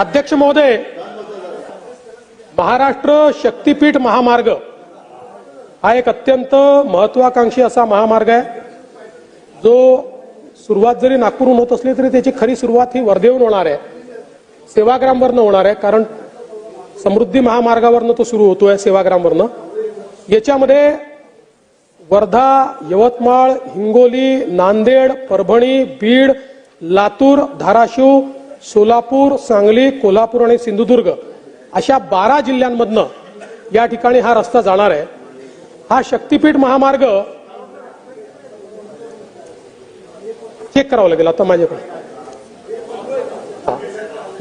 अध्यक्ष महोदय महाराष्ट्र शक्तीपीठ महामार्ग हा एक अत्यंत महत्वाकांक्षी असा महामार्ग आहे. जो सुरुवात जरी नागपूरहून होत असली तरी त्याची खरी सुरुवात ही वर्धेहून होणार आहे. सेवाग्रामवरनं होणार आहे कारण समृद्धी महामार्गावरनं तो सुरू होतोय सेवाग्रामवरनं. याच्यामध्ये वर्धा यवतमाळ हिंगोली नांदेड परभणी बीड लातूर धाराशिव सोलापूर सांगली कोल्हापूर आणि सिंधुदुर्ग अशा बारा जिल्ह्यांमधनं या ठिकाणी हा रस्ता जाणार आहे. हा शक्तीपीठ महामार्ग चेक करावं लागेल. आता माझ्याकडे.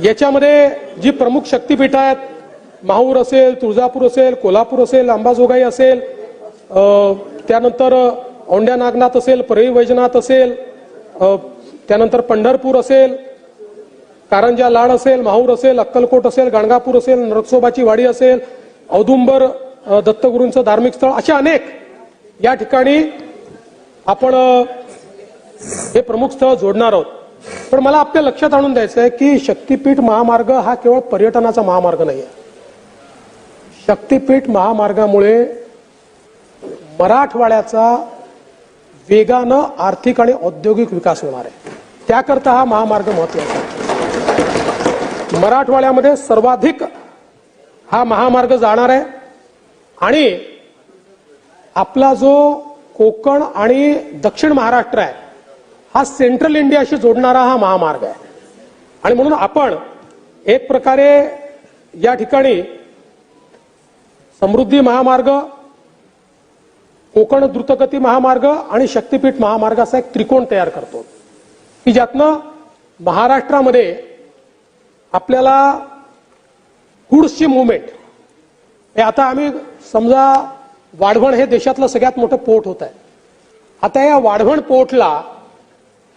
याच्यामध्ये जी प्रमुख शक्तीपीठ आहेत माहूर असेल तुळजापूर असेल कोल्हापूर असेल अंबाजोगाई असेल त्यानंतर औंड्या नागनाथ असेल परळी वैजनाथ असेल त्यानंतर पंढरपूर असेल कारंजा लाड असेल माहूर असेल अक्कलकोट असेल गाणगापूर असेल नरसोबाची वाडी असेल औदुंबर दत्तगुरूंचं धार्मिक स्थळ अशा अनेक या ठिकाणी आपण हे प्रमुख स्थळ जोडणार आहोत. पण मला आपल्या लक्षात आणून द्यायचं आहे की शक्तीपीठ महामार्ग हा केवळ पर्यटनाचा महामार्ग नाही आहे शक्तीपीठ महामार्गामुळे मराठवाड्याचा वेगानं आर्थिक आणि औद्योगिक विकास होणार आहे. त्याकरता हा महामार्ग महत्त्वाचा आहे. मराठवाड्यामध्ये सर्वाधिक हा महामार्ग जाणार आहे. आणि आपला जो कोकण आणि दक्षिण महाराष्ट्र आहे हा सेंट्रल इंडियाशी जोडणारा हा महामार्ग आहे. आणि म्हणून आपण एक प्रकारे या ठिकाणी समृद्धी महामार्ग कोकण द्रुतगती महामार्ग आणि शक्तीपीठ महामार्ग असा एक त्रिकोण तयार करतो की ज्यातनं महाराष्ट्रामध्ये आपल्याला गुड्सची मुवमेंट. हे आता आम्ही समजा वाढवण हे देशातलं सगळ्यात मोठं पोर्ट होत आहे. आता या वाढवण पोर्टला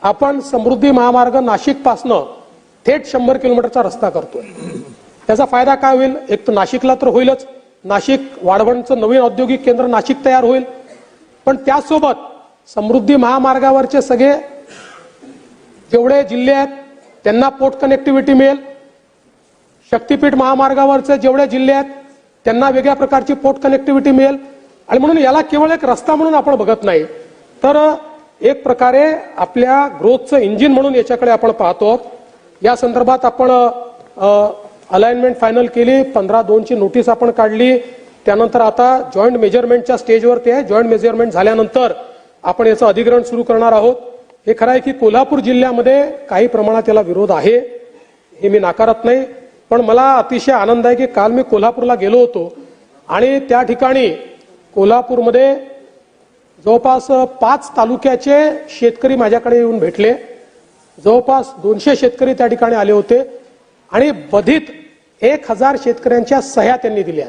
आपण समृद्धी महामार्ग नाशिकपासनं थेट शंभर किलोमीटरचा रस्ता करतोय. त्याचा फायदा काय होईल? एक तर नाशिकला तर होईलच. नाशिक वाढवणचं नवीन औद्योगिक केंद्र नाशिक तयार होईल. पण त्यासोबत समृद्धी महामार्गावरचे सगळे जेवढे जिल्हे आहेत त्यांना पोर्ट कनेक्टिव्हिटी मिळेल. शक्तीपीठ महामार्गावरचे जेवढे जिल्हे आहेत त्यांना वेगळ्या प्रकारची पोर्ट कनेक्टिव्हिटी मिळेल. आणि म्हणून याला केवळ एक रस्ता म्हणून आपण बघत नाही. तर एक प्रकारे आपल्या ग्रोथचं इंजिन म्हणून याच्याकडे आपण पाहतो. आहोत या संदर्भात आपण अलाइनमेंट फायनल केली. पंधरा दोनची नोटीस आपण काढली. त्यानंतर आता जॉईंट मेजरमेंटच्या स्टेजवरती आहे. जॉईंट मेजरमेंट झाल्यानंतर आपण याचं अधिग्रहण सुरू करणार आहोत. हे खरं आहे की कोल्हापूर जिल्ह्यामध्ये काही प्रमाणात याला विरोध आहे. हे मी नाकारत नाही. पण मला अतिशय आनंद आहे की काल मी कोल्हापूरला गेलो होतो आणि त्या ठिकाणी कोल्हापूरमध्ये जवळपास पाच तालुक्याचे शेतकरी माझ्याकडे येऊन भेटले. जवळपास दोनशे शेतकरी त्या ठिकाणी आले होते आणि बधित एक हजार शेतकऱ्यांच्या सह्या त्यांनी दिल्या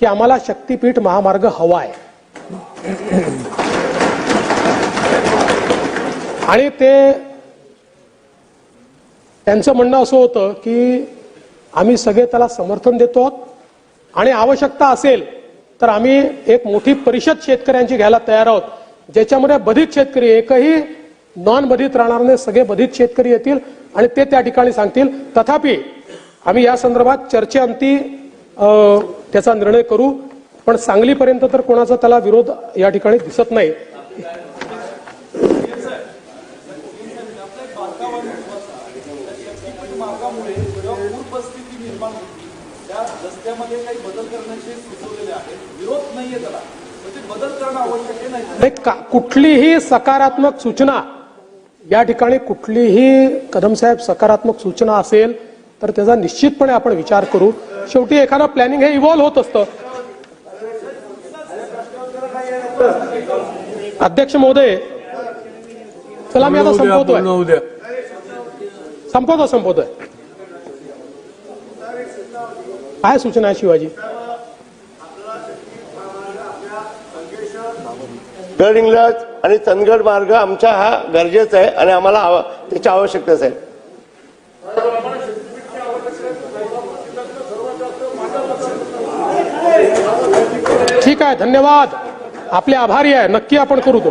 की आम्हाला शक्तीपीठ महामार्ग हवा आहे. आणि ते त्यांचं म्हणणं असं होतं की आम्ही सगळे त्याला समर्थन देतो आहोत. आणि आवश्यकता असेल तर आम्ही एक मोठी परिषद शेतकऱ्यांची घ्यायला तयार आहोत. ज्याच्यामध्ये बधित शेतकरी एकही नॉन बधित राहणार नाही सगळे बधित शेतकरी येतील आणि ते त्या ठिकाणी सांगतील. तथापि आम्ही या संदर्भात चर्चेअंती त्याचा निर्णय करू. पण सांगलीपर्यंत तर कोणाचा त्याला विरोध या ठिकाणी दिसत नाही. मार्गामुळे परिस्थिती निर्माण होती. त्या रस्त्यामध्ये काही बदल करण्याचे सुचवलेले आहेत. विरोध नाहीये त्याला. बदल करणं आवश्यक नाही का कुठलीही सकारात्मक सूचना या ठिकाणी कुठलीही कदम साहेब सकारात्मक सूचना असेल तर त्याचा निश्चितपणे आपण विचार करू. शेवटी एखादं प्लॅनिंग हे इव्हॉल्व्ह होत असतं. अध्यक्ष महोदय चला मी आता संपवतोय. संपवतो संपवतोय. काय सूचना आहे शिवाजी? गड इंग्लज आणि चंदगड मार्ग आमचा हा गरजेचा आहे आणि आम्हाला त्याची आवश्यकताच आहे. ठीक आहे धन्यवाद. आपले आभारी आहे. नक्की आपण करू तो.